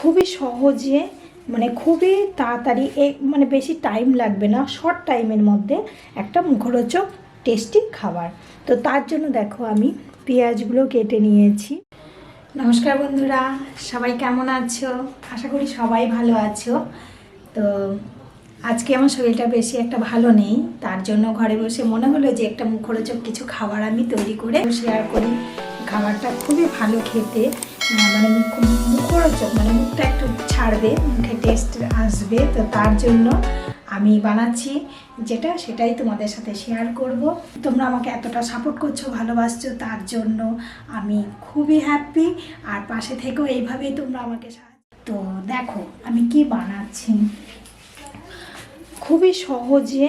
খুবই সহজে মানে খুবই তাড়াতাড়ি, এ মানে বেশি টাইম লাগবে না শর্ট টাইমের মধ্যে একটা মুখরোচক টেস্টি খাবার। তো তার জন্য দেখো আমি পেঁয়াজগুলো কেটে নিয়েছি। নমস্কার বন্ধুরা, সবাই কেমন আছো? আশা করি সবাই ভালো আছো। তো আজকে আমার শরীরটা বেশি একটা ভালো নেই, তার জন্য ঘরে বসে মনে হলো যে একটা মুখরোচক কিছু খাবার আমি তৈরি করে শেয়ার করি। খাবারটা খুবই ভালো খেতে মানে মুখ মুখরোচক মানে মুখটা একটু ছাড়বে, মুখে টেস্ট আসবে, তো তার জন্য আমি বানাচ্ছি যেটা, সেটাই তোমাদের সাথে শেয়ার করব। তোমরা আমাকে এতটা সাপোর্ট করছ, ভালোবাসছো, তার জন্য আমি খুবই হ্যাপি আর পাশে থেকেও এইভাবেই তোমরা আমাকে তো দেখো আমি কি বানাচ্ছি। খুবই সহজে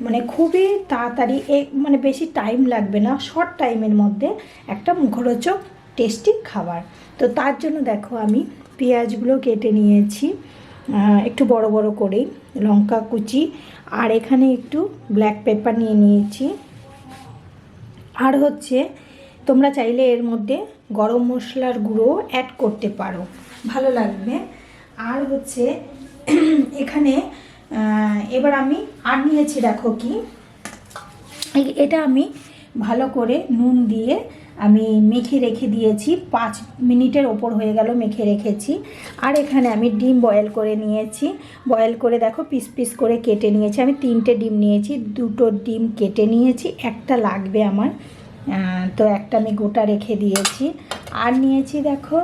মানে খুবই তাড়াতাড়ি, এ মানে বেশি টাইম লাগবে না শর্ট টাইমের মধ্যে একটা মুখরোচক টেস্টি খাবার। তো তার জন্য দেখো আমি পেঁয়াজগুলো কেটে নিয়েছি একটু বড় বড় করেই, লঙ্কা কুচি, আর এখানে একটু ব্ল্যাক পেপার নিয়ে নিয়েছি। আর হচ্ছে তোমরা চাইলে এর মধ্যে গরম মশলার গুঁড়ো অ্যাড করতে পারো, ভালো লাগবে। আর হচ্ছে এখানে এবার আমি আর নিয়েছি, দেখো কি। এটা আমি ভালো করে নুন দিয়ে আমি মেখে রেখে দিয়েছি। পাঁচ মিনিটের ওপর হয়ে গেল মেখে রেখেছি। আর এখানে আমি ডিম বয়েল করে নিয়েছি। বয়েল করে দেখো, পিস পিস করে কেটে নিয়েছি। আমি তিনটে ডিম নিয়েছি, দুটো ডিম কেটে নিয়েছি, একটা লাগবে আমার। তো একটা আমি গোটা রেখে দিয়েছি। আর নিয়েছি, দেখো,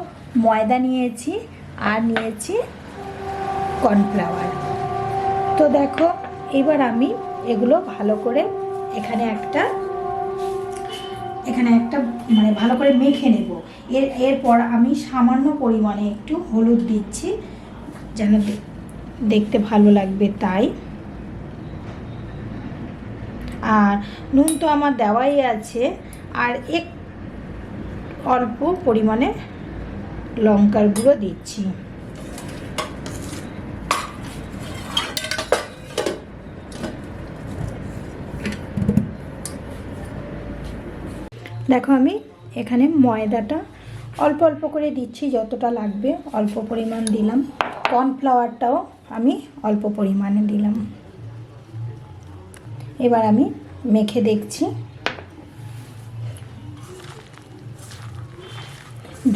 ময়দা নিয়েছি, আর নিয়েছি কর্নফ্লাওয়ার। তো দেখো, এবার আমি এগুলো ভালো করে এখানে একটা এখানে একটা মানে ভালো করে মেখে নেব। এর, এরপর আমি সামান্য পরিমাণে একটু হলুদ দিচ্ছি, যেন দেখতে ভালো লাগবে তাই। আর নুন তো আমার দেওয়াই আছে, আর এক অল্প পরিমাণে লঙ্কার গুঁড়ো দিচ্ছি। দেখো আমি এখানে ময়দাটা অল্প অল্প করে দিচ্ছি যতটা লাগবে, অল্প পরিমাণ দিলাম। কর্নফ্লাওয়ারটাও আমি অল্প পরিমাণে দিলাম। এবার আমি মেখে দেখছি।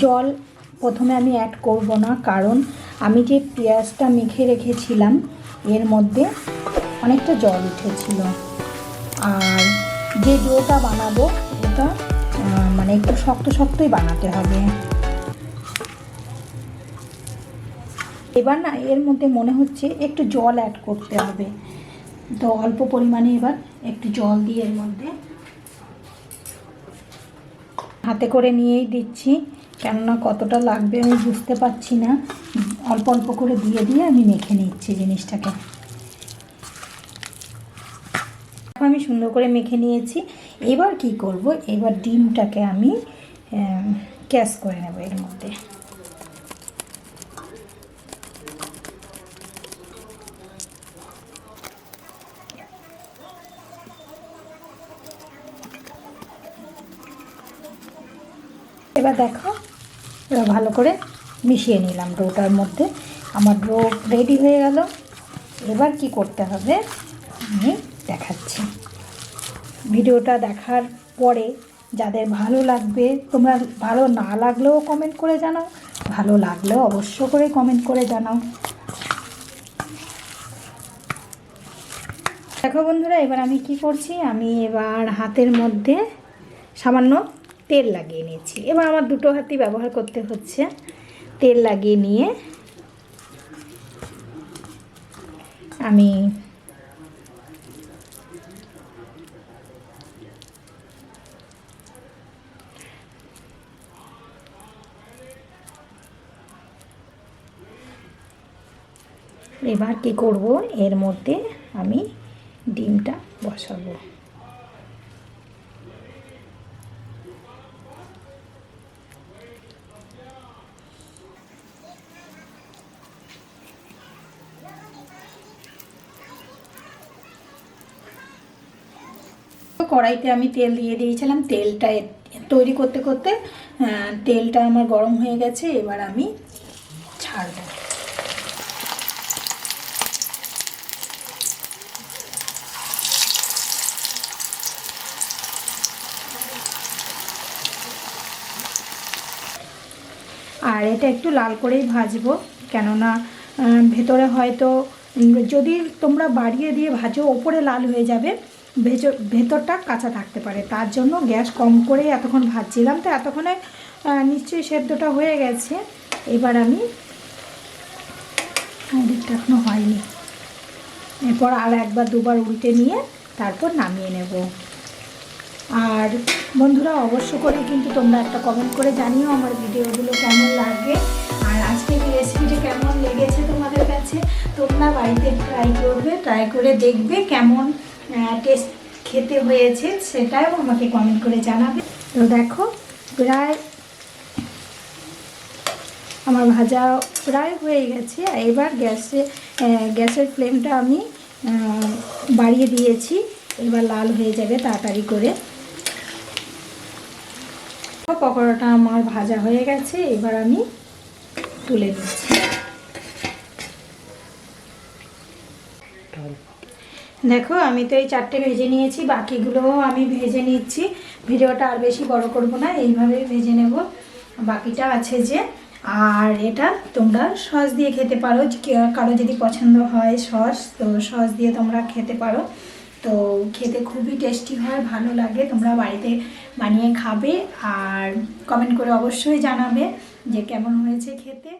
জল প্রথমে আমি অ্যাড করব না, কারণ আমি যে পেঁয়াজটা মেখে রেখেছিলাম, এর মধ্যে অনেকটা জল উঠেছিল। আর যে ডোটা বানাবো একটু শক্ত শক্তই বানাতে হবে। এবার না, এর মধ্যে মনে হচ্ছে একটু জল অ্যাড করতে হবে। তো অল্প পরিমাণে এবার একটু জল দিয়ে এর মধ্যে হাতে করে নিয়েই দিচ্ছি। কেননা কতটা লাগবে আমি বুঝতে পারছি না। অল্প অল্প করে দিয়ে দিয়ে আমি মেখে নিচ্ছি জিনিসটাকে এখন আমি সুন্দর করে মেখে নিয়েছি। এবার কি করব? এবার ডিমটাকে আমি ক্যাশ করে নেব এর মধ্যে। এবার দেখো, এবার ভালো করে মিশিয়ে নিলাম ডোটার মধ্যে। আমার ডো রেডি হয়ে গেল। এবার কি করতে হবে? আমি দেখাচ্ছি। ভিডিওটা দেখার পরে যাদের ভালো লাগবে, তোমরা ভালো না লাগলেও কমেন্ট করে জানাও, ভালো লাগলেও অবশ্য করে কমেন্ট করে জানাও। দেখো বন্ধুরা, এবার আমি কি করছি? আমি এবার হাতের মধ্যে সামান্য তেল লাগিয়ে নিয়েছি এবার আমার দুটো হাতই ব্যবহার করতে হচ্ছে। তেল লাগিয়ে নিয়ে আমি এবার কি করব? এর মধ্যে আমি ডিমটা বসাবো। কড়াইতে আমি তেল দিয়ে দিয়েছিলাম। তেলটা তৈরি করতে করতে তেলটা আমার গরম হয়ে গেছে। এবার আমি ছাড়বো আর এটা একটু লাল করেই ভাজবো। কেননা ভেতরে হয়তো যদি তোমরা বাড়িয়ে দিয়ে ভাজো, ওপরে লাল হয়ে যাবে ভেতরটা কাঁচা থাকতে পারে। তার জন্য গ্যাস কম করেই এতক্ষণ ভাজছিলাম। তো এতক্ষণে নিশ্চয়ই সেদ্ধটা হয়ে গেছে। এবার আমি ওদিকটা এখনও হয়নি। এরপর আর একবার দুবার উল্টে নিয়ে তারপর নামিয়ে নেব। আর বন্ধুরা অবশ্য করে কিন্তু তোমরা একটা কমেন্ট করে জানিও আমার ভিডিওগুলো কেমন লাগে। আর আজকের রেসিপিটা কেমন লেগেছে তোমাদের কাছে, তোমরা বাড়িতে ট্রাই করবে ট্রাই করে দেখবে কেমন টেস্ট খেতে হয়েছে সেটাও আমাকে কমেন্ট করে জানাবে। তো দেখো, প্রায় আমার ভাজা প্রায় হয়ে গেছে এবার গ্যাসে গ্যাসের ফ্লেমটা আমি বাড়িয়ে দিয়েছি, এবার লাল হয়ে যাবে তাড়াতাড়ি করে। পকোড়াটা আমার ভাজা হয়ে গেছে, এবার আমি তুলে দিচ্ছি দেখো, আমি তো এই চারটে ভেজে নিয়েছি বাকিগুলোও আমি ভেজে নিচ্ছি। ভিডিওটা আর বেশি বড় করব না, এইভাবে ভেজে নেব। বাকিটা আছে যে, আর এটা তোমরা সস দিয়ে খেতে পারো। কারও যদি পছন্দ হয় সস, তো সস দিয়ে তোমরা খেতে পারো। তো খেতে খুবই টেস্টি হয়, ভালো লাগে। তোমরা বাড়িতে বানিয়ে খাবে আর কমেন্ট করে অবশ্যই জানাবে যে কেমন হয়েছে খেতে।